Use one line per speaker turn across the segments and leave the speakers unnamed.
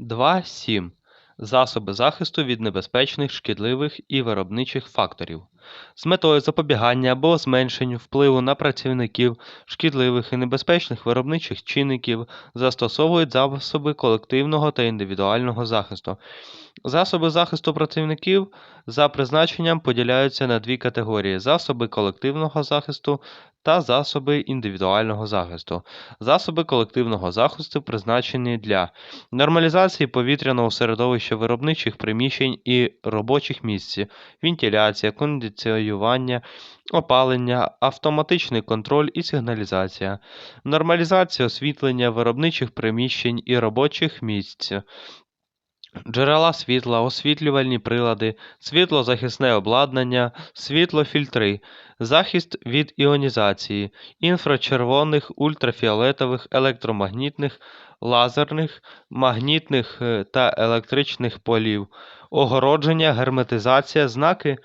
2.7. Засоби захисту від небезпечних, шкідливих і виробничих факторів. З метою запобігання або зменшення впливу на працівників шкідливих і небезпечних виробничих чинників застосовують засоби колективного та індивідуального захисту. Засоби захисту працівників за призначенням поділяються на дві категорії: засоби колективного захисту та засоби індивідуального захисту. Засоби колективного захисту призначені для нормалізації повітряного середовища виробничих приміщень і робочих місць, вентиляція, кондиціювання, опалення, автоматичний контроль і сигналізація, нормалізація освітлення виробничих приміщень і робочих місць. Джерела світла, освітлювальні прилади, світлозахисне обладнання, світлофільтри, захист від іонізації, інфрачервоних, ультрафіолетових, електромагнітних, лазерних, магнітних е, та електричних полів, огородження, герметизація, знаки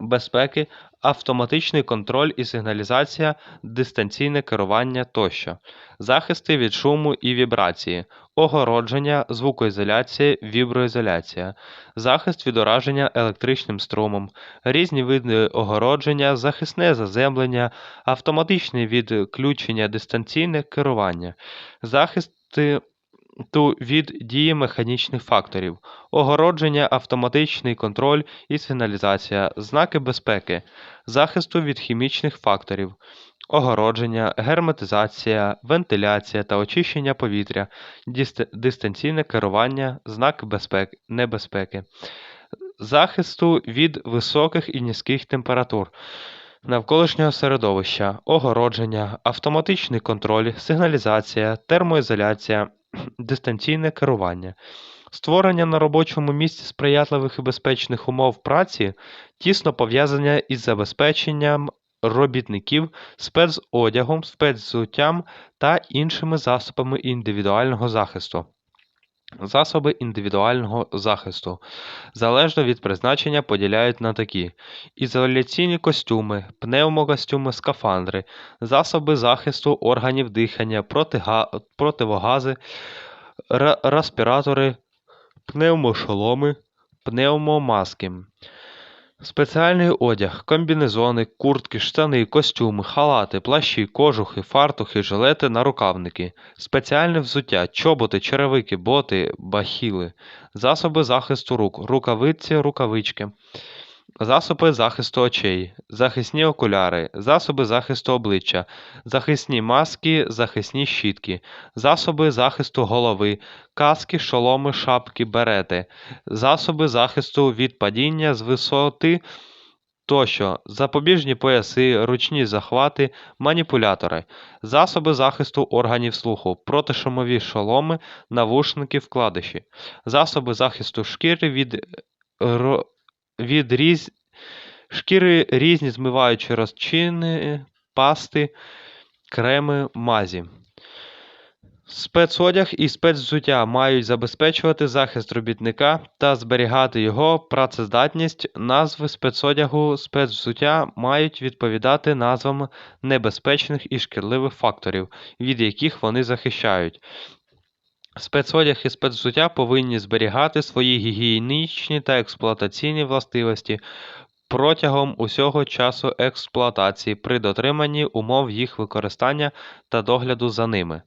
безпеки, автоматичний контроль і сигналізація, дистанційне керування тощо, захисти від шуму і вібрації, огородження, звукоізоляція, віброізоляція, захист від ураження електричним струмом, різні види огородження, захисне заземлення, автоматичне відключення, дистанційне керування, захисти ту від дії механічних факторів, огородження, автоматичний контроль і сигналізація, знаки безпеки, захисту від хімічних факторів, огородження, герметизація, вентиляція та очищення повітря, дистанційне керування, знак безпеки, небезпеки, захисту від високих і низьких температур. Навколишнього середовища, огородження, автоматичний контроль, сигналізація, термоізоляція, дистанційне керування, створення на робочому місці сприятливих і безпечних умов праці тісно пов'язане із забезпеченням робітників спецодягом, спецвзуттям та іншими засобами індивідуального захисту. Засоби індивідуального захисту залежно від призначення поділяють на такі: ізоляційні костюми, пневмокостюми, скафандри, засоби захисту органів дихання, противогази, ре- респіратори, пневмошоломи, пневмомаски. Спеціальний одяг, комбінезони, куртки, штани, костюми, халати, плащі, кожухи, фартухи, жилети, нарукавники, спеціальне взуття, чоботи, черевики, боти, бахіли, засоби захисту рук, рукавиці, рукавички, засоби захисту очей, захисні окуляри, засоби захисту обличчя, захисні маски, захисні щітки, засоби захисту голови, каски, шоломи, шапки, берети, засоби захисту від падіння з висоти тощо, запобіжні пояси, ручні захвати, маніпулятори, засоби захисту органів слуху, протишумові шоломи, навушники, вкладиші, засоби захисту шкіри від, від шкіри різні змиваючі розчини, пасти, креми, мазі. Спецодяг і спецвзуття мають забезпечувати захист робітника та зберігати його працездатність. Назви спецодягу, спецвзуття мають відповідати назвам небезпечних і шкідливих факторів, від яких вони захищають. Спецодяг і спецзуття повинні зберігати свої гігієнічні та експлуатаційні властивості протягом усього часу експлуатації при дотриманні умов їх використання та догляду за ними.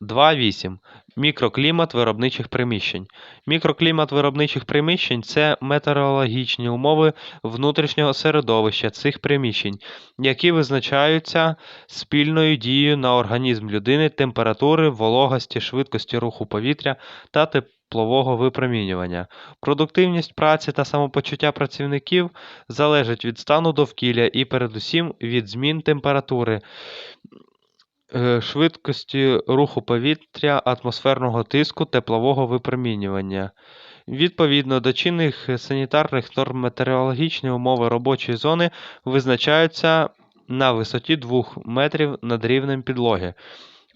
2.8. Мікроклімат виробничих приміщень. Мікроклімат виробничих приміщень це метеорологічні умови внутрішнього середовища цих приміщень, які визначаються спільною дією на організм людини температури, вологості, швидкості руху повітря та теплового випромінювання. Продуктивність праці та самопочуття працівників залежать від стану довкілля і передусім від змін температури, швидкості руху повітря, атмосферного тиску, теплового випромінювання. Відповідно до чинних санітарних норм метеорологічні умови робочої зони визначаються на висоті 2 метрів над рівнем підлоги.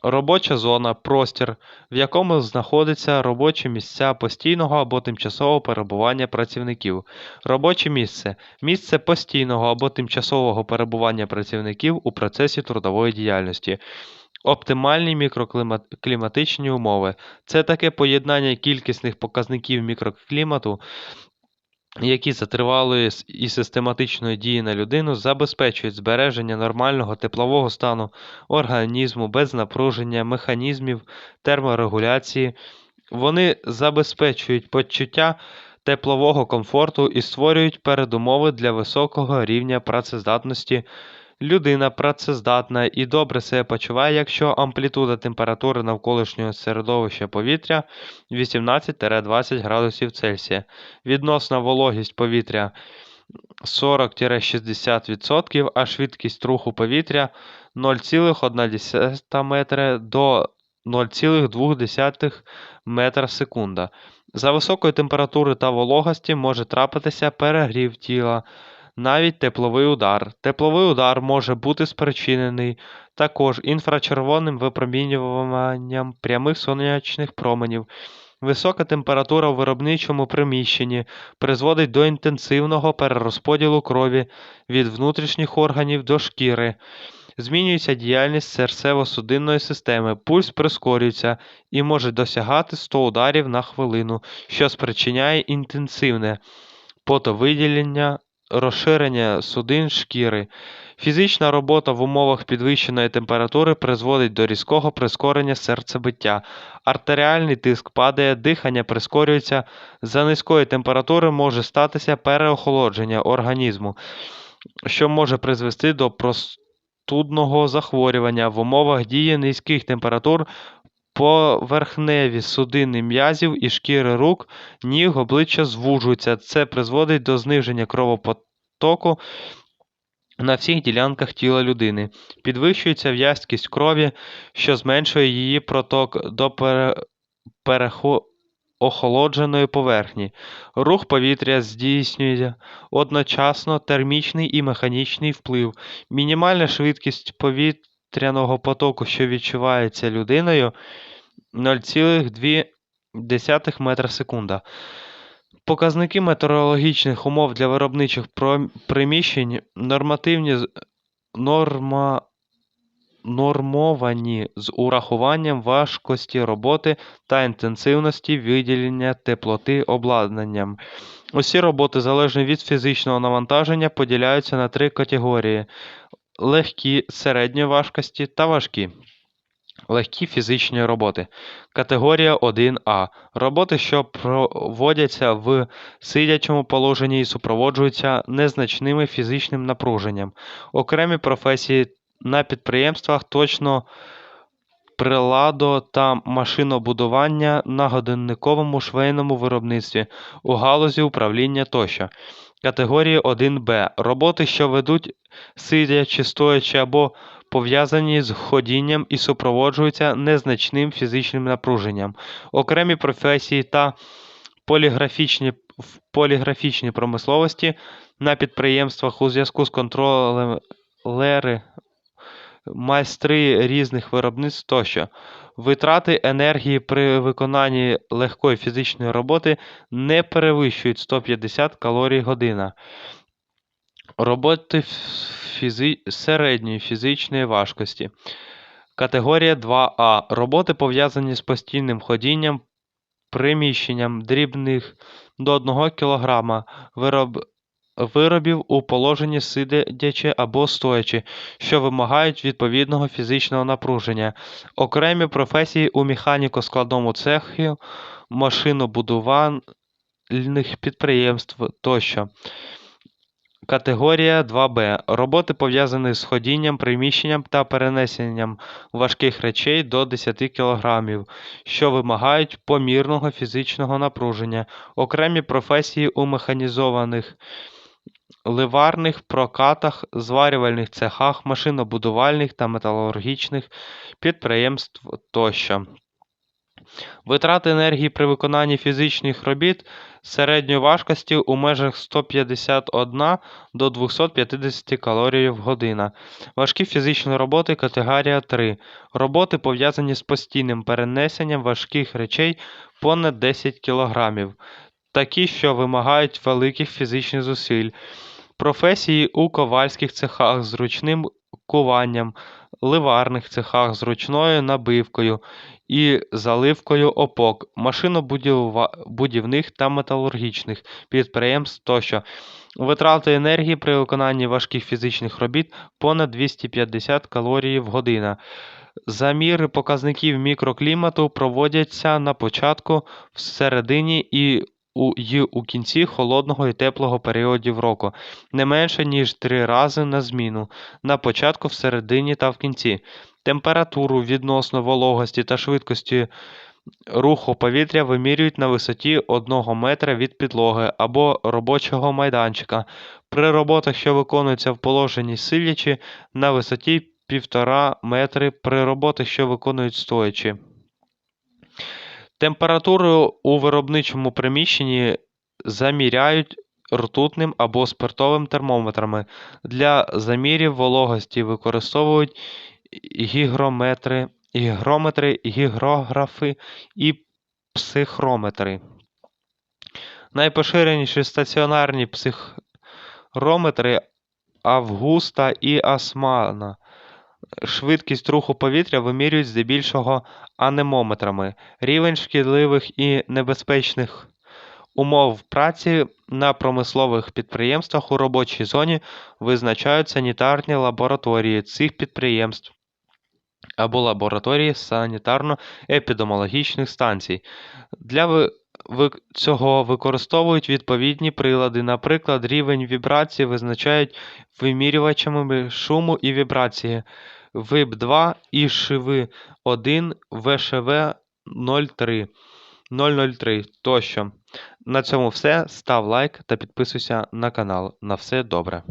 Робоча зона простір, в якому знаходяться робочі місця постійного або тимчасового перебування працівників. Робоче місце місце постійного або тимчасового перебування працівників у процесі трудової діяльності. Оптимальні мікрокліматичні умови це таке поєднання кількісних показників мікроклімату, які за тривалої і систематичної дії на людину забезпечують збереження нормального теплового стану організму без напруження механізмів терморегуляції. Вони забезпечують почуття теплового комфорту і створюють передумови для високого рівня працездатності. Людина працездатна і добре себе почуває, якщо амплітуда температури навколишнього середовища повітря 18-20 градусів Цельсія. Відносна вологість повітря 40-60%, а швидкість руху повітря 0,1 метри до 0,2 метра секунда. За високої температури та вологості може трапитися перегрів тіла, навіть тепловий удар. Тепловий удар може бути спричинений також інфрачервоним випромінюванням прямих сонячних променів. Висока температура у виробничому приміщенні призводить до інтенсивного перерозподілу крові від внутрішніх органів до шкіри. Змінюється діяльність серцево-судинної системи, пульс прискорюється і може досягати 100 ударів на хвилину, що спричиняє інтенсивне потовиділення, розширення судин шкіри. Фізична робота в умовах підвищеної температури призводить до різкого прискорення серцебиття. Артеріальний тиск падає, дихання прискорюється. За низької температури може статися переохолодження організму, що може призвести до простудного захворювання в умовах дії низьких температур. Поверхневі судини м'язів і шкіри рук, ніг, обличчя звужуються. Це призводить до зниження кровопотоку на всіх ділянках тіла людини. Підвищується в'язкість крові, що зменшує її проток до пере... перехо- охолодженої поверхні. Рух повітря здійснює одночасно термічний і механічний вплив. Мінімальна швидкість повітряного потоку, що відчувається людиною, 0,2 метра секунда. Показники метеорологічних умов для виробничих приміщень нормативні норма, нормовані з урахуванням важкості роботи та інтенсивності виділення теплоти обладнанням. Усі роботи, залежно від фізичного навантаження, поділяються на три категорії: легкі, середньої важкості та важкі. Легкі фізичні роботи. Категорія 1А. Роботи, що проводяться в сидячому положенні і супроводжуються незначними фізичним напруженням. Окремі професії на підприємствах точно приладо та машинобудування на годинниковому швейному виробництві, у галузі управління тощо. Категорія 1Б. Роботи, що ведуть сидячи, стоячи або пов'язані з ходінням і супроводжуються незначним фізичним напруженням. Окремі професії та поліграфічні, в поліграфічній промисловості на підприємствах у зв'язку з контролем лери, майстри різних виробництв тощо. Витрати енергії при виконанні легкої фізичної роботи не перевищують 150 калорій година. Роботи фізи... середньої фізичної важкості. Категорія 2А. Роботи пов'язані з постійним ходінням, приміщенням дрібних до 1 кг вироб... виробів у положенні сидячи або стоячи, що вимагають відповідного фізичного напруження. Окремі професії у механіко-складному цехі, машинобудувальних підприємств тощо. Категорія 2Б. Роботи пов'язані з ходінням, приміщенням та перенесенням важких речей до 10 кг, що вимагають помірного фізичного напруження. Окремі професії у механізованих ливарних прокатах, зварювальних цехах, машинобудувальних та металургічних підприємств тощо. Витрати енергії при виконанні фізичних робіт середньої важкості у межах 151 до 250 калорій в година. Важкі фізичні роботи категорія 3. Роботи пов'язані з постійним перенесенням важких речей понад 10 кг. Такі, що вимагають великих фізичних зусиль. Професії у ковальських цехах з ручним упакуванням, ливарних цехах з ручною набивкою і заливкою опок, машинобудівних та металургічних підприємств тощо. Витрати енергії при виконанні важких фізичних робіт понад 250 калорій в годину. Заміри показників мікроклімату проводяться на початку, всередині і й у кінці холодного і теплого періодів року, не менше ніж три рази на зміну, на початку, всередині та в кінці. Температуру відносно вологості та швидкості руху повітря вимірюють на висоті 1 метра від підлоги або робочого майданчика. При роботах, що виконуються в положенні сидячи, на висоті 1,5 метри при роботах, що виконують стоячи. Температуру у виробничому приміщенні заміряють ртутним або спиртовим термометрами. Для замірів вологості використовують гігрометри, гігрометри, гігрографи і психрометри. Найпоширеніші стаціонарні психрометри Августа і Османа. Швидкість руху повітря вимірюють здебільшого анемометрами. Рівень шкідливих і небезпечних умов праці на промислових підприємствах у робочій зоні визначають санітарні лабораторії цих підприємств або лабораторії санітарно-епідеміологічних станцій. Для цього використовують відповідні прилади. Наприклад, рівень вібрації визначають вимірювачами шуму і вібрації ВИБ-2 і ШИВИ-1, ВШВ 03, 003 тощо. На цьому все. Став лайк та підписуйся на канал. На все добре.